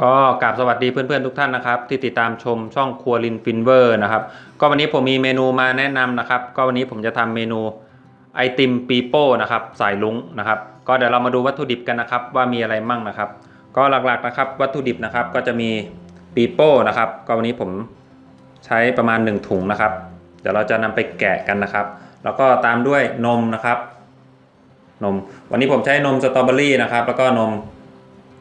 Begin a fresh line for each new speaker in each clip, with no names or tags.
ก็กราบสวัสดีเพื่อนๆทุกท่านนะครับ ที่ติดตามชมช่องครัวลินฟินเวอร์นะครับ ก็วันนี้ผมมีเมนูมาแนะนำนะครับ ก็วันนี้ผมจะทำเมนูไอติมปีโป้นะครับสายลุงนะครับ ก็เดี๋ยวเรามาดูวัตถุดิบกันนะครับ ว่ามีอะไรมั่งนะครับ ก็หลักๆนะครับ วัตถุดิบนะครับก็จะมีปีโป้นะครับ ก็วันนี้ผมใช้ประมาณ 1 ถุงนะครับ เดี๋ยวเราจะนำไปแกะกันนะครับ แล้วก็ตามด้วยนมนะครับนม วันนี้ผมใช้นมสตรอเบอรี่นะครับ แล้วก็นม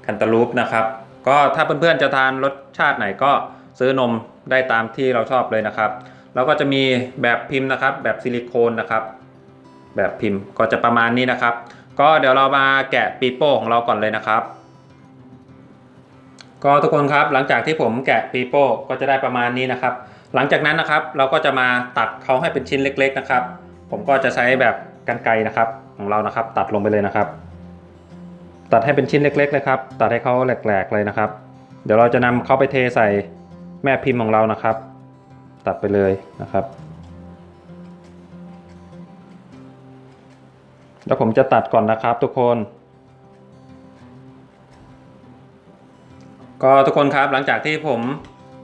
แคนตาลูปนะครับ ก็ถ้าเพื่อนๆจะทานรสชาติไหนก็ซื้อนมได้ตามที่เราชอบเลยนะครับ แล้วก็จะมีแบบพิมพ์นะครับ แบบซิลิโคนนะครับ แบบพิมพ์ก็จะประมาณนี้นะครับ ก็เดี๋ยวเรามาแกะปีโป้ของเราก่อนเลยนะครับ ก็ทุกคนครับหลังจากที่ผมแกะปีโป้ก็จะได้ประมาณนี้นะครับ หลังจากนั้นนะครับ เราก็จะมาตัดเขาให้เป็นชิ้นเล็ก ๆนะครับ ผมก็จะใช้แบบกรรไกรนะครับ ของเรานะครับ ตัดลงไปเลยนะครับ ตัดให้เป็นชิ้นเล็กๆเลยครับ ตัดให้เขาแหลกๆเลยนะครับ เดี๋ยวเราจะนำเขาไปเทใส่แม่พิมพ์ของเรานะครับ ตัดไปเลยนะครับ แล้วผมจะตัดก่อนนะครับทุกคน ก็ทุกคนครับหลังจากที่ผม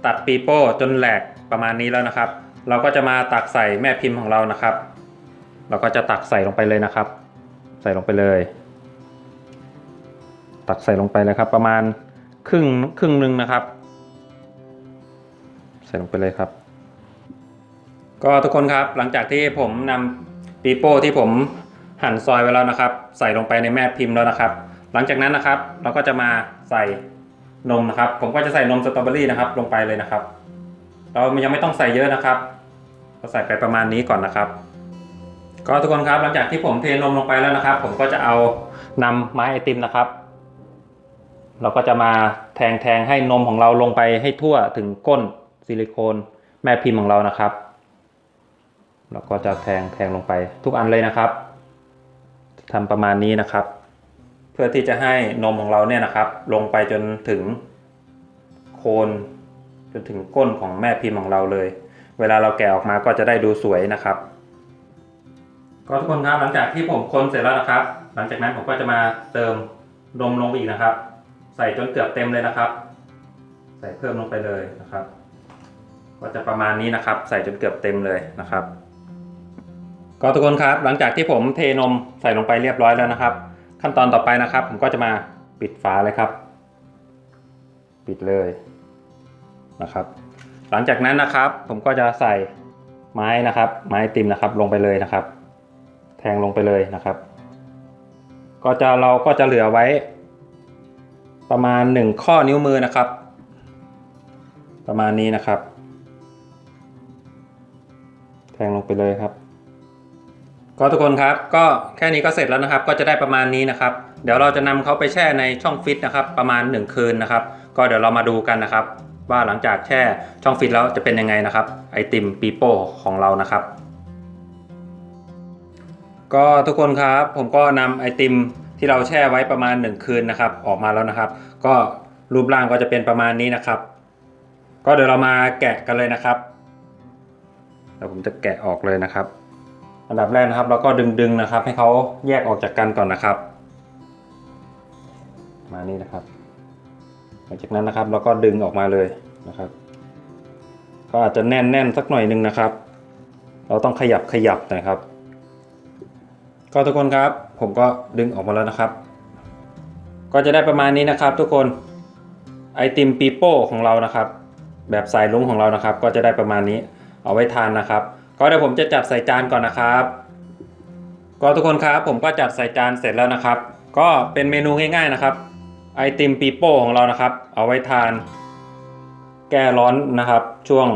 ตัดปีโป้จนแหลกประมาณนี้แล้วนะครับ เราก็จะมาตักใส่แม่พิมพ์ของเรานะครับ เราก็จะตักใส่ลงไปเลยนะครับ ใส่ลงไปเลย ตักใส่ลงไปเลยครับ ประมาณครึ่งครึ่งหนึ่งนะครับ ใส่ลงไปเลยครับ ก็ทุกคนครับหลังจากที่ผมนำปีโป้ที่ผมหั่นซอยไว้แล้วนะครับ ใส่ลงไปในแม่พิมพ์แล้วนะครับ หลังจากนั้นนะครับ เราก็จะมาใส่นมนะครับ ผมก็จะใส่นมสตรอเบอรี่นะครับ ลงไปเลยนะครับ เรายังไม่ต้องใส่เยอะนะครับเราใส่ไปประมาณนี้ก่อนนะครับ ก็ทุกคนครับหลังจากที่ผมเทนมลงไปแล้วนะครับ ผมก็จะเอานำไม้ไอติมนะครับ เราก็จะมาแทงแทงให้นมของเราลงไปให้ทั่วถึงก้นซิลิโคนแม่พิมพ์ของเรานะครับ เราก็จะแทงแทงลงไปทุกอันเลยนะครับทำประมาณนี้นะครับ เพื่อที่จะให้นมของเราเนี่ยนะครับ ลงไปจนถึงโคนจนถึงก้นของแม่พิมพ์ของเราเลย เวลาเราแกะออกมาก็จะได้ดูสวยนะครับ ก็ทุกคนครับหลังจากที่ผมคนเสร็จแล้วนะครับ หลังจากนั้นผมก็จะมาเติมนมลงไปอีกนะครับ ใส่จนเกือบเต็มเลยนะครับ ใส่เพิ่มลงไปเลยนะครับ ก็จะประมาณนี้นะครับ ใส่จนเกือบเต็มเลยนะครับ ก็ทุกคนครับหลังจากที่ผมเทนมใส่ลงไปเรียบร้อยแล้วนะครับ ขั้นตอนต่อไปนะครับ ผมก็จะมาปิดฝาเลยครับ ปิดเลยนะครับ หลังจากนั้นนะครับ ผมก็จะใส่ไม้นะครับ ไม้ติมนะครับลงไปเลยนะครับ แทงลงไปเลยนะครับ ก็จะเราก็จะเหลือไว้ ประมาณ 1 ข้อนิ้วมือนะครับ ประมาณนี้นะครับ แทงลงไปเลยครับ ก็ทุกคนครับก็แค่นี้ก็เสร็จแล้วนะครับ ก็จะได้ประมาณนี้นะครับ เดี๋ยวเราจะนำเขาไปแช่ในช่องฟิตนะครับ ประมาณ 1 คืนนะครับ ก็เดี๋ยวเรามาดูกันนะครับ ว่าหลังจากแช่ช่องฟิตแล้วจะเป็นยังไงนะครับ ไอติมปีโป้ของเรานะครับ ก็ทุกคนครับผมก็นำไอติม ที่เราแช่ไว้ประมาณ 1 คืนนะครับ ออกมาแล้วนะครับ ก็รูปร่างก็จะเป็นประมาณนี้นะครับ ก็เดี๋ยวเรามาแกะกันเลยนะครับเดี๋ยวผมจะแกะออกเลยนะครับ อันดับแรกนะครับเราก็ดึงๆนะครับ ให้เขาแยกออกจากกันก่อนนะครับ มานี่นะครับหลังจากนั้นนะครับเราก็ดึงออกมาเลยนะครับ ก็อาจจะแน่นๆสักหน่อยหนึงนะครับ เราต้องขยับขยับน่อยครับ ก็ทุกคนครับผมก็ดึงออกมาแล้วนะครับ ก็จะได้ประมาณนี้นะครับ ทุกคนไอติมปีโป้ของเรานะครับ แบบสายลุงของเรานะครับ ก็จะได้ประมาณนี้เอาไว้ทานนะครับ ก็เดี๋ยวผมจะจัดใส่จานก่อนนะครับ ก็ทุกคนครับผมก็จัดใส่จานเสร็จแล้วนะครับ ก็เป็นเมนูง่ายๆนะครับ ไอติมปีโป้ของเรานะครับ เอาไว้ทาน แก้ร้อนนะครับ ช่วง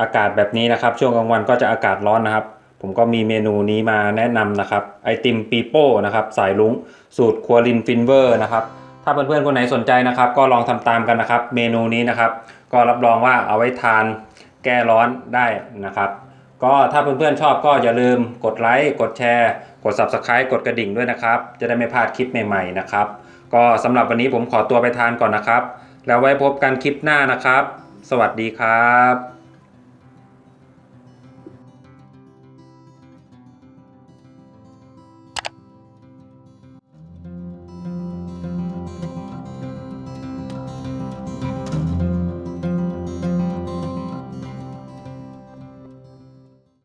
อากาศแบบนี้นะครับ ช่วงกลางวันก็จะอากาศร้อนนะครับ ผมก็มีเมนูนี้มาแนะนำนะครับไอติมปีโป้นะครับสายลุงสูตรครัวลินฟินเวอร์นะครับถ้าเพื่อนๆคนไหนสนใจนะครับ ก็ลองทำตามกันนะครับ เมนูนี้นะครับ ก็รับรองว่าเอาไว้ทานแก้ร้อนได้นะครับ ก็ถ้าเพื่อนๆชอบก็อย่าลืมกดไลค์กดแชร์ กด Subscribe กดกระดิ่งด้วยนะครับ จะได้ไม่พลาดคลิปใหม่ๆนะครับ ก็สำหรับวันนี้ผมขอตัวไปทานก่อนนะครับ แล้วไว้พบกันคลิปหน้านะครับ สวัสดีครับ